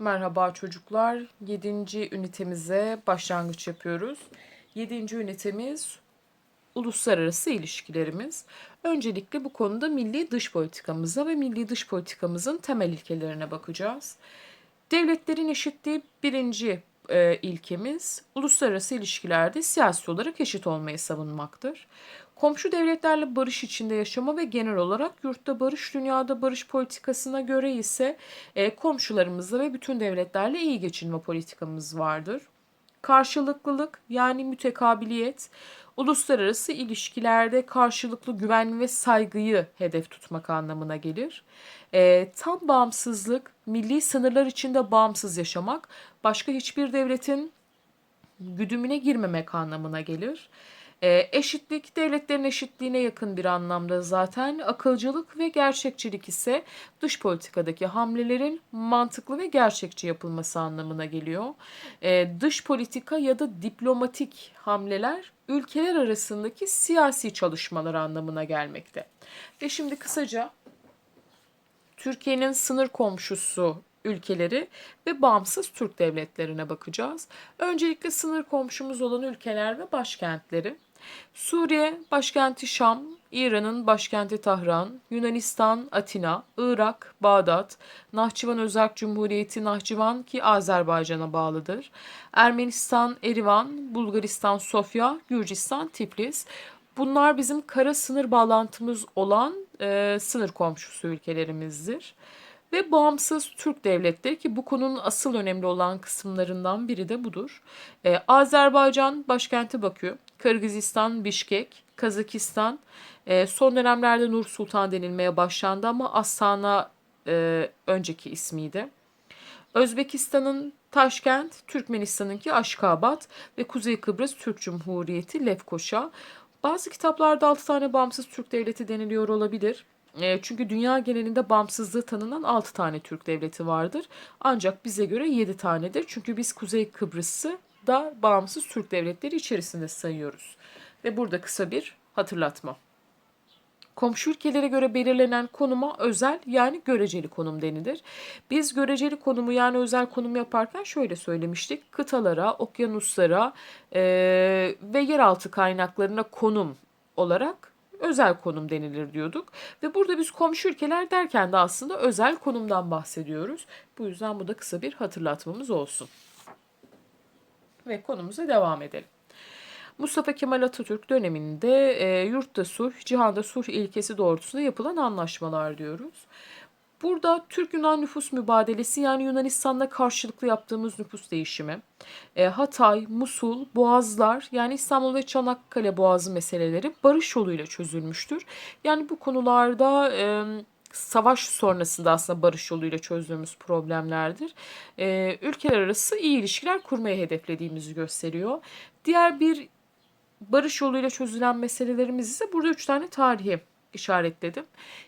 Merhaba çocuklar. 7. ünitemize başlangıç yapıyoruz. 7. ünitemiz uluslararası ilişkilerimiz. Öncelikle bu konuda milli dış politikamıza ve milli dış politikamızın temel ilkelerine bakacağız. Devletlerin eşitliği birinci e, ilkemiz uluslararası ilişkilerde siyasi olarak eşit olmayı savunmaktır. Komşu devletlerle barış içinde yaşama ve genel olarak yurtta barış, dünyada barış politikasına göre ise e, komşularımızla ve bütün devletlerle iyi geçinme politikamız vardır. Karşılıklılık yani mütekabiliyet, uluslararası ilişkilerde karşılıklı güven ve saygıyı hedef tutmak anlamına gelir. E, tam bağımsızlık, milli sınırlar içinde bağımsız yaşamak, başka hiçbir devletin güdümüne girmemek anlamına gelir. E, eşitlik devletlerin eşitliğine yakın bir anlamda zaten. Akılcılık ve gerçekçilik ise dış politikadaki hamlelerin mantıklı ve gerçekçi yapılması anlamına geliyor. E, dış politika ya da diplomatik hamleler ülkeler arasındaki siyasi çalışmalar anlamına gelmekte. Ve şimdi kısaca Türkiye'nin sınır komşusu ülkeleri ve bağımsız Türk devletlerine bakacağız. Öncelikle sınır komşumuz olan ülkeler ve başkentleri. Suriye başkenti Şam, İran'ın başkenti Tahran, Yunanistan Atina, Irak Bağdat, Nahçıvan Özerk Cumhuriyeti Nahçıvan ki Azerbaycan'a bağlıdır. Ermenistan Erivan, Bulgaristan Sofya, Gürcistan Tiflis. Bunlar bizim kara sınır bağlantımız olan e, sınır komşusu ülkelerimizdir ve bağımsız Türk devletleri ki bu konunun asıl önemli olan kısımlarından biri de budur. Ee, Azerbaycan başkenti Bakü, Kırgızistan Bişkek, Kazakistan e, son dönemlerde Nur Sultan denilmeye başlandı ama Astana e, önceki ismiydi. Özbekistan'ın Taşkent, Türkmenistan'ınki Aşkabat ve Kuzey Kıbrıs Türk Cumhuriyeti Lefkoşa. Bazı kitaplarda 6 tane bağımsız Türk devleti deniliyor olabilir. E, çünkü dünya genelinde bağımsızlığı tanınan 6 tane Türk devleti vardır. Ancak bize göre 7 tanedir. Çünkü biz Kuzey Kıbrıs'ı da bağımsız Türk devletleri içerisinde sayıyoruz. Ve burada kısa bir hatırlatma. Komşu ülkelere göre belirlenen konuma özel yani göreceli konum denilir. Biz göreceli konumu yani özel konum yaparken şöyle söylemiştik. Kıtalara, okyanuslara e, ve yeraltı kaynaklarına konum olarak özel konum denilir diyorduk. Ve burada biz komşu ülkeler derken de aslında özel konumdan bahsediyoruz. Bu yüzden bu da kısa bir hatırlatmamız olsun. Ve konumuza devam edelim. Mustafa Kemal Atatürk döneminde e, yurtta sulh, cihanda sulh ilkesi doğrultusunda yapılan anlaşmalar diyoruz. Burada Türk-Yunan nüfus mübadelesi yani Yunanistan'da karşılıklı yaptığımız nüfus değişimi, e, Hatay, Musul, Boğazlar yani İstanbul ve Çanakkale Boğazı meseleleri barış yoluyla çözülmüştür. Yani bu konularda e, savaş sonrasında aslında barış yoluyla çözdüğümüz problemlerdir. E, ülkeler arası iyi ilişkiler kurmayı hedeflediğimizi gösteriyor. Diğer bir barış yoluyla çözülen meselelerimiz ise burada üç tane tarihi işaretledim.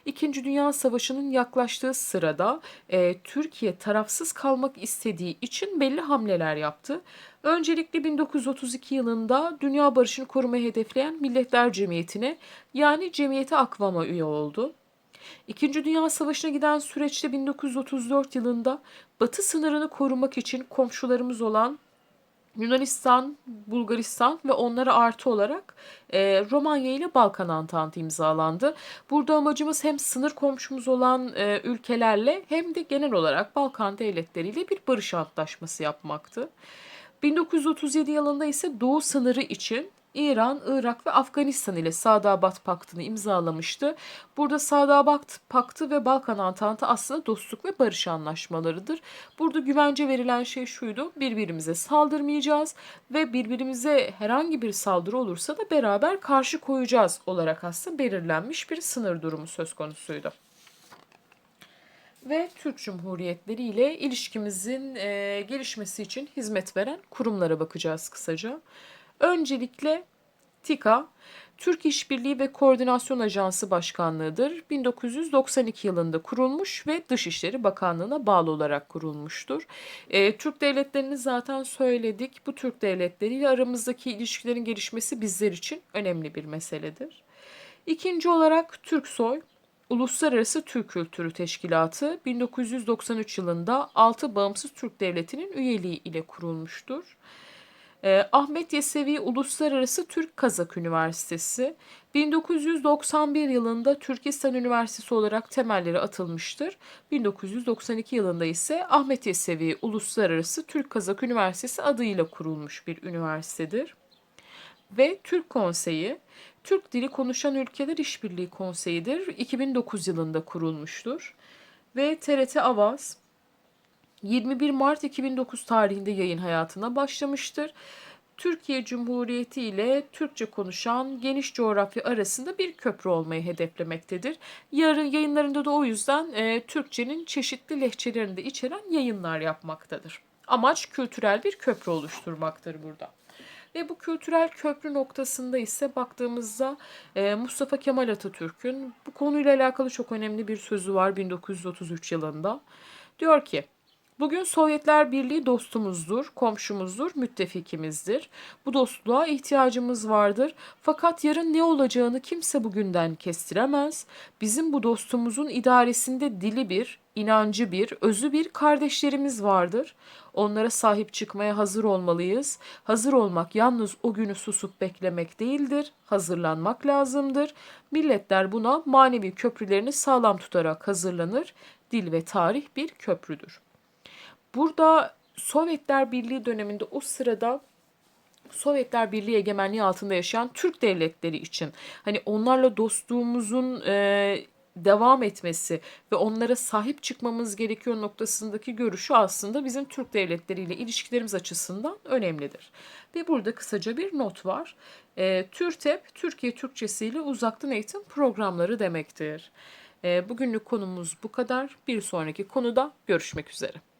İkinci Dünya Savaşı'nın yaklaştığı sırada e, Türkiye tarafsız kalmak istediği için belli hamleler yaptı. Öncelikle 1932 yılında Dünya Barışı'nı korumayı hedefleyen Milletler Cemiyeti'ne yani Cemiyeti Akvam'a üye oldu. İkinci Dünya Savaşı'na giden süreçte 1934 yılında batı sınırını korumak için komşularımız olan Yunanistan, Bulgaristan ve onlara artı olarak e, Romanya ile Balkan Antantı imzalandı. Burada amacımız hem sınır komşumuz olan e, ülkelerle hem de genel olarak Balkan devletleriyle bir barış antlaşması yapmaktı. 1937 yılında ise Doğu sınırı için İran, Irak ve Afganistan ile Sadabat Paktı'nı imzalamıştı. Burada Sadabat Paktı ve Balkan Antantı aslında dostluk ve barış anlaşmalarıdır. Burada güvence verilen şey şuydu. Birbirimize saldırmayacağız ve birbirimize herhangi bir saldırı olursa da beraber karşı koyacağız olarak aslında belirlenmiş bir sınır durumu söz konusuydu ve Türk Cumhuriyetleri ile ilişkimizin e, gelişmesi için hizmet veren kurumlara bakacağız kısaca. Öncelikle TİKA, Türk İşbirliği ve Koordinasyon Ajansı Başkanlığı'dır. 1992 yılında kurulmuş ve Dışişleri Bakanlığı'na bağlı olarak kurulmuştur. E, Türk devletlerini zaten söyledik. Bu Türk devletleriyle aramızdaki ilişkilerin gelişmesi bizler için önemli bir meseledir. İkinci olarak Türksoy, Uluslararası Türk Kültürü Teşkilatı 1993 yılında 6 bağımsız Türk devletinin üyeliği ile kurulmuştur. Ee, Ahmet Yesevi Uluslararası Türk Kazak Üniversitesi 1991 yılında Türkistan Üniversitesi olarak temelleri atılmıştır. 1992 yılında ise Ahmet Yesevi Uluslararası Türk Kazak Üniversitesi adıyla kurulmuş bir üniversitedir. Ve Türk Konseyi, Türk Dili Konuşan Ülkeler İşbirliği Konseyi'dir. 2009 yılında kurulmuştur. Ve TRT Avaz 21 Mart 2009 tarihinde yayın hayatına başlamıştır. Türkiye Cumhuriyeti ile Türkçe konuşan geniş coğrafya arasında bir köprü olmayı hedeflemektedir. Yarın yayınlarında da o yüzden e, Türkçenin çeşitli lehçelerini de içeren yayınlar yapmaktadır. Amaç kültürel bir köprü oluşturmaktır burada. Ve bu kültürel köprü noktasında ise baktığımızda e, Mustafa Kemal Atatürk'ün bu konuyla alakalı çok önemli bir sözü var 1933 yılında. Diyor ki, Bugün Sovyetler Birliği dostumuzdur, komşumuzdur, müttefikimizdir. Bu dostluğa ihtiyacımız vardır. Fakat yarın ne olacağını kimse bugünden kestiremez. Bizim bu dostumuzun idaresinde dili bir, inancı bir, özü bir kardeşlerimiz vardır. Onlara sahip çıkmaya hazır olmalıyız. Hazır olmak yalnız o günü susup beklemek değildir. Hazırlanmak lazımdır. Milletler buna manevi köprülerini sağlam tutarak hazırlanır. Dil ve tarih bir köprüdür. Burada Sovyetler Birliği döneminde o sırada Sovyetler Birliği egemenliği altında yaşayan Türk devletleri için hani onlarla dostluğumuzun e, devam etmesi ve onlara sahip çıkmamız gerekiyor noktasındaki görüşü aslında bizim Türk devletleriyle ilişkilerimiz açısından önemlidir. Ve burada kısaca bir not var. E, TÜRTEP, Türkiye Türkçesi ile uzaktan eğitim programları demektir. E, bugünlük konumuz bu kadar. Bir sonraki konuda görüşmek üzere.